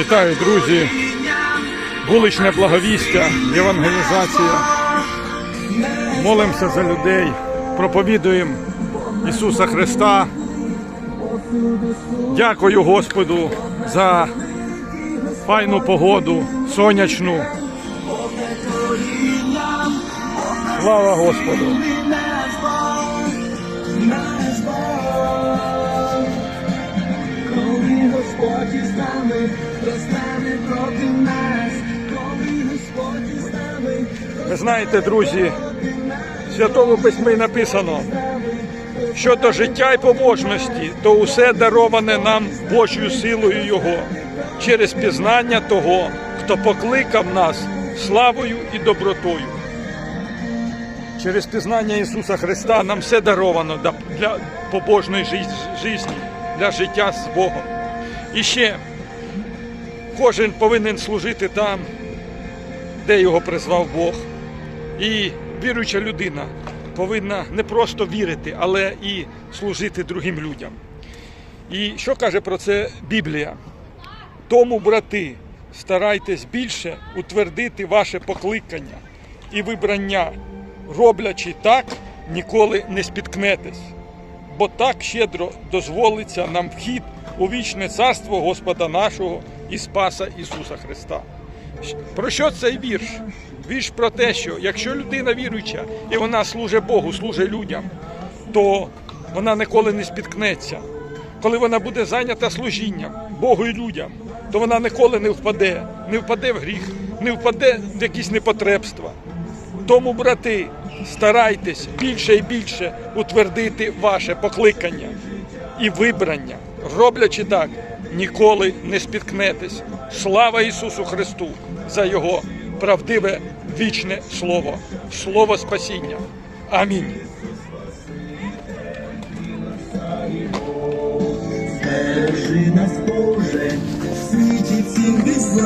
Вітаю, друзі! Вуличне благовістя, євангелізація. Молимося за людей, проповідуємо Ісуса Христа. Дякую Господу за файну погоду, сонячну. Слава Господу! Господь із Ви знаєте, друзі, в Святому Письмі написано, що до життя і побожності, то усе дароване нам Божою силою Його через пізнання того, хто покликав нас славою і добротою. Через пізнання Ісуса Христа нам все даровано для побожної житті, для життя з Богом. І ще кожен повинен служити там, де його призвав Бог. І віруюча людина повинна не просто вірити, але і служити другим людям. І що каже про це Біблія? Тому, брати, старайтесь більше утвердити ваше покликання і вибрання, роблячи так, ніколи не спіткнетесь, бо так щедро дозволиться нам вхід у вічне царство Господа нашого і Спаса Ісуса Христа. Про що цей вірш? Вірш про те, що якщо людина віруюча і вона служить Богу, служить людям, то вона ніколи не спіткнеться. Коли вона буде зайнята служінням Богу і людям, то вона ніколи не впаде, не впаде в гріх, не впаде в якісь непотребства. Тому, брати, старайтесь більше і більше утвердити ваше покликання і вибрання. Роблячи так, ніколи не спіткнетесь. Слава Ісусу Христу за Його правдиве вічне Слово, Слово спасіння. Амінь. Держи нас, Боже, світі зла.